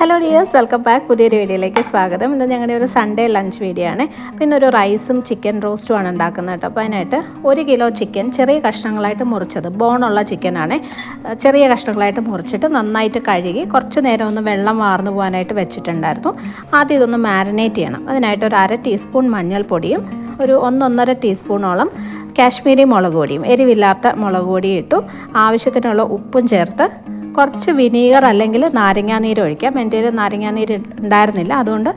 Hello dears welcome back പുതിയൊരു വീഡിയോയിലേക്ക് സ്വാഗതം. ഇന്ന് ഞങ്ങളുടെ ഒരു സൺഡേ ലഞ്ച് വീഡിയോ ആണ്. പിന്നെ ഒരു റൈസും ചിക്കൻ റോസ്റ്റും ആണ് ഉണ്ടാക്കുന്നത് കേട്ടോ. അപ്പോൾ അതിനായിട്ട് ഒരു കിലോ ചിക്കൻ ചെറിയ കഷ്ണങ്ങളായിട്ട് മുറിച്ചത്. ബോണുള്ള ചിക്കനാണ് ചെറിയ കഷ്ണങ്ങളായിട്ട് മുറിച്ചിട്ട് നന്നായിട്ട് കഴുകി കുറച്ച് നേരം ഒന്ന് വെള്ളം വാർന്നു പോകാനായിട്ട് വെച്ചിട്ടുണ്ടായിരുന്നു. ആദ്യം ഇതൊന്ന് മാരിനേറ്റ് ചെയ്യണം. അതിനായിട്ട് ഒരു അര ടീസ്പൂൺ മഞ്ഞൾപ്പൊടിയും ഒരു ഒന്നൊന്നര ടീസ്പൂണോളം കാശ്മീരി മുളക് പൊടിയും എരിവില്ലാത്ത മുളക് പൊടിയും ഇട്ടു. ആവശ്യത്തിനുള്ള ഉപ്പും ചേർത്ത് കുറച്ച് വിനീഗർ അല്ലെങ്കിൽ നാരങ്ങാനീര് ഒഴിക്കാം. എന്റെ കയ്യിൽ നാരങ്ങാനീര് ഉണ്ടായിരുന്നില്ല. അതുകൊണ്ട്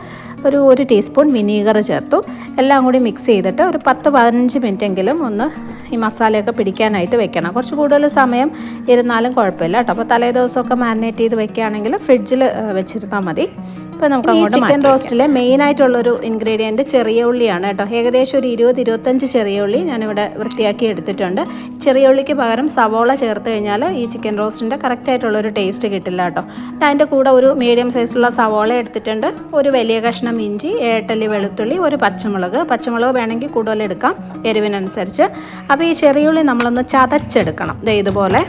ഒരു ഒരു ടീസ്പൂൺ വിനീഗർ ചേർത്തു. എല്ലാം കൂടി മിക്സ് ചെയ്തിട്ട് ഒരു പത്ത് പതിനഞ്ച് മിനിറ്റെങ്കിലും ഒന്ന് ഈ മസാലയൊക്കെ പിടിക്കാനായിട്ട് വെക്കണം. കുറച്ച് കൂടുതൽ സമയം ഇരുന്നാലും കുഴപ്പമില്ല കേട്ടോ. അപ്പോൾ തലേ ദിവസമൊക്കെ മാരിനേറ്റ് ചെയ്ത് വെക്കുകയാണെങ്കിൽ ഫ്രിഡ്ജിൽ വെച്ചിരുന്നാൽ മതി. ഇപ്പോൾ നമുക്ക് അങ്ങോട്ട് ചിക്കൻ റോസ്റ്റിലെ മെയിൻ ആയിട്ടുള്ളൊരു ഇൻഗ്രീഡിയന്റ് ചെറിയ ഉള്ളിയാണ് കേട്ടോ. ഏകദേശം ഒരു ഇരുപത് ഇരുപത്തഞ്ച് ചെറിയ ഉള്ളി ഞാനിവിടെ വൃത്തിയാക്കി എടുത്തിട്ടുണ്ട്. ചെറിയ ഉള്ളിക്ക് പകരം സവോള ചേർത്ത് കഴിഞ്ഞാൽ ഈ ചിക്കൻ റോസ്റ്റിന്റെ കറക്റ്റായിട്ടുള്ളൊരു ടേസ്റ്റ് കിട്ടില്ല കേട്ടോ. അതിന്റെ കൂടെ ഒരു മീഡിയം സൈസുള്ള സവോള എടുത്തിട്ടുണ്ട്. ഒരു വലിയ കഷ്ണം ഇഞ്ചി ഏട്ടല്ലി വെളുത്തുള്ളി ഒരു പച്ചമുളക്. പച്ചമുളക് വേണമെങ്കിൽ കൂടുതൽ എടുക്കാം എരിവിനനുസരിച്ച്. അപ്പോൾ ഈ ചെറിയ ഉള്ളി നമ്മളൊന്ന് ചതച്ചെടുക്കണം. ഇതുപോലെ.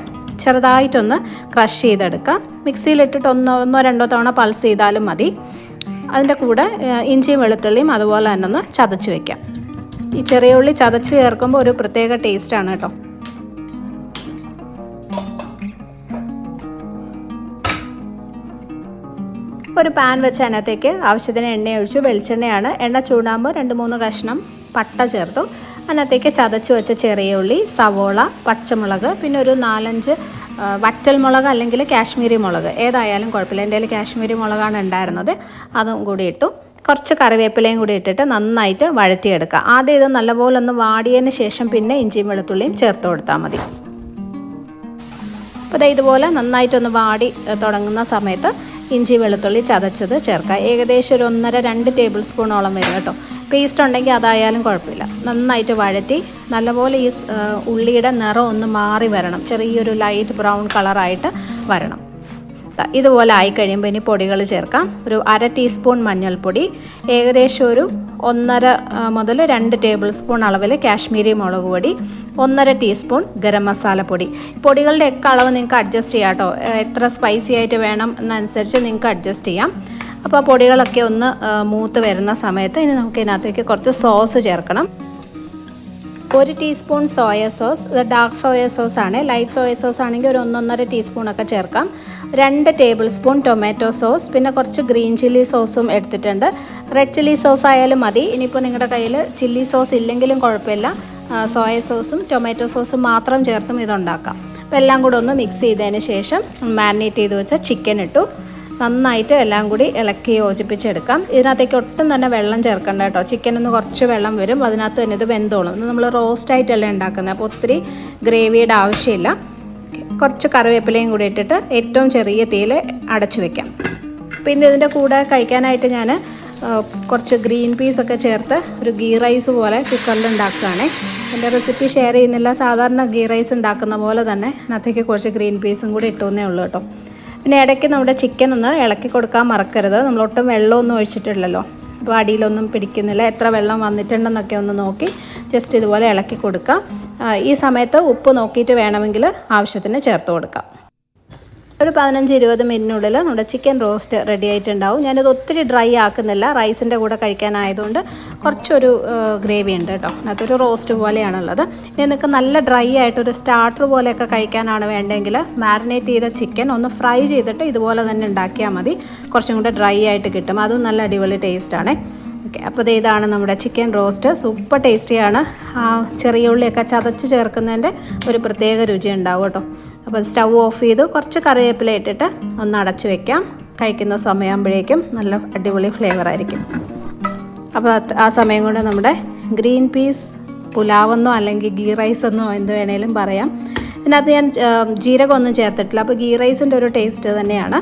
ചെറുതായിട്ടൊന്ന് ക്രഷ് ചെയ്തെടുക്കാം. മിക്സിയിലിട്ടിട്ട് ഒന്നോ ഒന്നോ രണ്ടോ തവണ പൾസ് ചെയ്താലും മതി. അതിന്റെ കൂടെ ഇഞ്ചിയും വെളുത്തുള്ളിയും അതുപോലെ തന്നെ ഒന്ന് ചതച്ച് വെക്കാം. ഈ ചെറിയ ഉള്ളി ചതച്ച് ചേർക്കുമ്പോൾ ഒരു പ്രത്യേക ടേസ്റ്റാണ് കേട്ടോ. ഒരു പാൻ വെച്ച് അതിനകത്തേക്ക് ആവശ്യത്തിന് എണ്ണ ഒഴിച്ചു. വെളിച്ചെണ്ണയാണ്. എണ്ണ ചൂടാകുമ്പോൾ രണ്ട് മൂന്ന് കഷ്ണം പട്ട ചേർത്തു. അതിനകത്തേക്ക് ചതച്ച് വെച്ച ചെറിയ ഉള്ളി സവോള പച്ചമുളക് പിന്നെ ഒരു നാലഞ്ച് വറ്റൽ മുളക് അല്ലെങ്കിൽ കാശ്മീരി മുളക്. ഏതായാലും കുഴപ്പമില്ല. എന്റെ കാശ്മീരി മുളകാണ് ഉണ്ടായിരുന്നത്. അതും കൂടി ഇട്ടു. കുറച്ച് കറിവേപ്പിലയും കൂടി ഇട്ടിട്ട് നന്നായിട്ട് വഴറ്റിയെടുക്കുക. ആദ്യം ഇത് നല്ലപോലെ ഒന്ന് വാടിയതിന് ശേഷം പിന്നെ ഇഞ്ചിയും വെളുത്തുള്ളിയും ചേർത്ത് കൊടുത്താൽ മതി. അപ്പോൾ ഇതുപോലെ നന്നായിട്ടൊന്ന് വാടി തുടങ്ങുന്ന സമയത്ത് ഇഞ്ചി വെളുത്തുള്ളി ചതച്ചത് ചേർക്കുക. ഏകദേശം ഒരു ഒന്നര രണ്ട് ടേബിൾ സ്പൂണോളം വരും കേട്ടോ. പേസ്റ്റ് ഉണ്ടെങ്കിൽ അതായാലും കുഴപ്പമില്ല. നന്നായിട്ട് വഴറ്റി നല്ലപോലെ ഈ ഉള്ളിയുടെ നിറം ഒന്ന് മാറി വരണം. ചെറിയൊരു ലൈറ്റ് ബ്രൗൺ കളറായിട്ട് വരണം. ഇതുപോലെ ആയി കഴിയുമ്പോൾ ഇനി പൊടികൾ ചേർക്കാം. ഒരു അര ടീസ്പൂൺ മഞ്ഞൾപ്പൊടി ഏകദേശം ഒരു ഒന്നര മുതൽ രണ്ട് ടേബിൾ സ്പൂൺ അളവിൽ കാശ്മീരി മുളക് പൊടി ഒന്നര ടീസ്പൂൺ ഗരം മസാലപ്പൊടി പൊടികളുടെ ഒക്കെ അളവ് നിങ്ങൾക്ക് അഡ്ജസ്റ്റ് ചെയ്യാം കേട്ടോ എത്ര സ്പൈസി ആയിട്ട് വേണം എന്നനുസരിച്ച് നിങ്ങൾക്ക് അഡ്ജസ്റ്റ് ചെയ്യാം. അപ്പോൾ ആ പൊടികളൊക്കെ ഒന്ന് മൂത്ത് വരുന്ന സമയത്ത് ഇനി നമുക്ക് ഇതിനകത്തേക്ക് കുറച്ച് സോസ് ചേർക്കണം. ഒരു ടീസ്പൂൺ സോയ സോസ് ഇത് ഡാർക്ക് സോയ സോസ് ആണ്. ലൈറ്റ് സോയ സോസ് ആണെങ്കിൽ ഒരു ഒന്നൊന്നര ടീസ്പൂണൊക്കെ ചേർക്കാം. രണ്ട് ടേബിൾ സ്പൂൺ ടൊമാറ്റോ സോസ് പിന്നെ കുറച്ച് ഗ്രീൻ ചില്ലി സോസും എടുത്തിട്ടുണ്ട്. റെഡ് ചില്ലി സോസ് ആയാലും മതി. ഇനിയിപ്പോൾ നിങ്ങളുടെ കയ്യിൽ ചില്ലി സോസ് ഇല്ലെങ്കിലും കുഴപ്പമില്ല. സോയ സോസും ടൊമാറ്റോ സോസും മാത്രം ചേർത്തും ഇതുണ്ടാക്കാം. അപ്പോൾ എല്ലാം കൂടെ ഒന്ന് മിക്സ് ചെയ്തതിന് ശേഷം മാരിനേറ്റ് ചെയ്ത് വെച്ച ചിക്കൻ ഇട്ടു. നന്നായിട്ട് എല്ലാം കൂടി ഇളക്കി യോജിപ്പിച്ചെടുക്കാം. ഇതിനകത്തേക്ക് ഒട്ടും തന്നെ വെള്ളം ചേർക്കണ്ട കേട്ടോ. ചിക്കൻ ഒന്ന് കുറച്ച് വെള്ളം വരും. അതിനകത്ത് തന്നെ ഇത് വെന്തോളും. നമ്മൾ റോസ്റ്റ് ആയിട്ടല്ലേ ഉണ്ടാക്കുന്നത്. അപ്പോൾ ഒത്തിരി ഗ്രേവിയുടെ ആവശ്യമില്ല. കുറച്ച് കറിവേപ്പിലയും കൂടി ഇട്ടിട്ട് ഏറ്റവും ചെറിയ തീയിൽ അടച്ചു വെക്കാം. പിന്നെ ഇതിന്റെ കൂടെ കഴിക്കാനായിട്ട് ഞാൻ കുറച്ച് ഗ്രീൻ പീസ് ഒക്കെ ചേർത്ത് ഒരു ഗീ റൈസ് പോലെ കുക്കറിൽ ഉണ്ടാക്കുകയാണേ. എന്റെ റെസിപ്പി ഷെയർ ചെയ്യുന്നില്ല. സാധാരണ ഗീ റൈസ് ഉണ്ടാക്കുന്ന പോലെ തന്നെ അതിനകത്തേക്ക് കുറച്ച് ഗ്രീൻ പീസും കൂടി ഇട്ടുന്നേ ഉള്ളൂ കേട്ടോ. പിന്നെ ഇടയ്ക്ക് നമ്മുടെ ചിക്കൻ ഒന്ന് ഇളക്കി കൊടുക്കാൻ മറക്കരുത്. നമ്മളൊട്ടും വെള്ളമൊന്നും ഒഴിച്ചിട്ടില്ലല്ലോ. അപ്പോൾ അടിയിലൊന്നും പിടിക്കുന്നില്ല. എത്ര വെള്ളം വന്നിട്ടുണ്ടെന്നൊക്കെ ഒന്ന് നോക്കി ജസ്റ്റ് ഇതുപോലെ ഇളക്കി കൊടുക്കാം. ഈ സമയത്ത് ഉപ്പ് നോക്കിയിട്ട് വേണമെങ്കിൽ ആവശ്യത്തിന് ചേർത്ത് കൊടുക്കാം. ഒരു പതിനഞ്ച് ഇരുപത് മിനിറ്റിനുള്ളിൽ നമ്മുടെ ചിക്കൻ റോസ്റ്റ് റെഡി ആയിട്ടുണ്ടാവും. ഞാനിത് ഒത്തിരി ഡ്രൈ ആക്കുന്നില്ല. റൈസിന്റെ കൂടെ കഴിക്കാനായതുകൊണ്ട് കുറച്ചൊരു ഗ്രേവി ഉണ്ട് കേട്ടോ. അതൊരു റോസ്റ്റ് പോലെയാണുള്ളത്. ഇനി നിങ്ങൾക്ക് നല്ല ഡ്രൈ ആയിട്ട് ഒരു സ്റ്റാർട്ടർ പോലെയൊക്കെ കഴിക്കാനാണ് വേണ്ടെങ്കിൽ മാരിനേറ്റ് ചെയ്ത ചിക്കൻ ഒന്ന് ഫ്രൈ ചെയ്തിട്ട് ഇതുപോലെ തന്നെ ഉണ്ടാക്കിയാൽ മതി. കുറച്ചും കൂടെ ഡ്രൈ ആയിട്ട് കിട്ടും. അതും നല്ല അടിപൊളി ടേസ്റ്റാണ് ഓക്കെ അപ്പോൾ ഇതാണ് നമ്മുടെ ചിക്കൻ റോസ്റ്റ് സൂപ്പർ ടേസ്റ്റിയാണ് ചെറിയ ഉള്ളിയൊക്കെ ചതച്ച് ചേർക്കുന്നതിന്റെ ഒരു പ്രത്യേക രുചി ഉണ്ടാവും കേട്ടോ. അപ്പോൾ സ്റ്റൗ ഓഫ് ചെയ്ത് കുറച്ച് കറിവേപ്പില ഇട്ടിട്ട് ഒന്ന് അടച്ചു വെക്കാം. കഴിക്കുന്ന സമയമാകുമ്പോഴേക്കും നല്ല അടിപൊളി ഫ്ലേവർ ആയിരിക്കും. അപ്പോൾ ആ സമയം കൊണ്ട് നമ്മുടെ ഗ്രീൻ പീസ് പുലാവെന്നോ അല്ലെങ്കിൽ ഗീ റൈസ് എന്നോ എന്ത് വേണേലും പറയാം. ഇതിനകത്ത് ഞാൻ ജീരകമൊന്നും ചേർത്തിട്ടില്ല. അപ്പോൾ ഗീ റൈസിന്റെ ഒരു ടേസ്റ്റ് തന്നെയാണ്.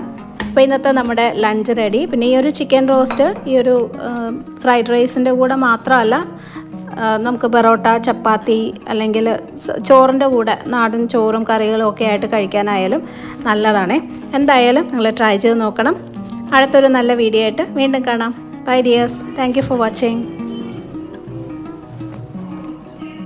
അപ്പോൾ ഇന്നത്തെ നമ്മുടെ ലഞ്ച് റെഡി പിന്നെ ഈ ഒരു ചിക്കൻ റോസ്റ്റ് ഈ ഒരു ഫ്രൈഡ് റൈസിന്റെ കൂടെ മാത്രമല്ല നമുക്ക് പൊറോട്ട ചപ്പാത്തി അല്ലെങ്കിൽ ചോറിന്റെ കൂടെ നാടൻ ചോറും കറികളും ഒക്കെ ആയിട്ട് കഴിക്കാനായാലും നല്ലതാണ്. എന്തായാലും നിങ്ങൾ ട്രൈ ചെയ്ത് നോക്കണം. അടുത്തൊരു നല്ല വീഡിയോ ആയിട്ട് വീണ്ടും കാണാം. Bye dears thank for watching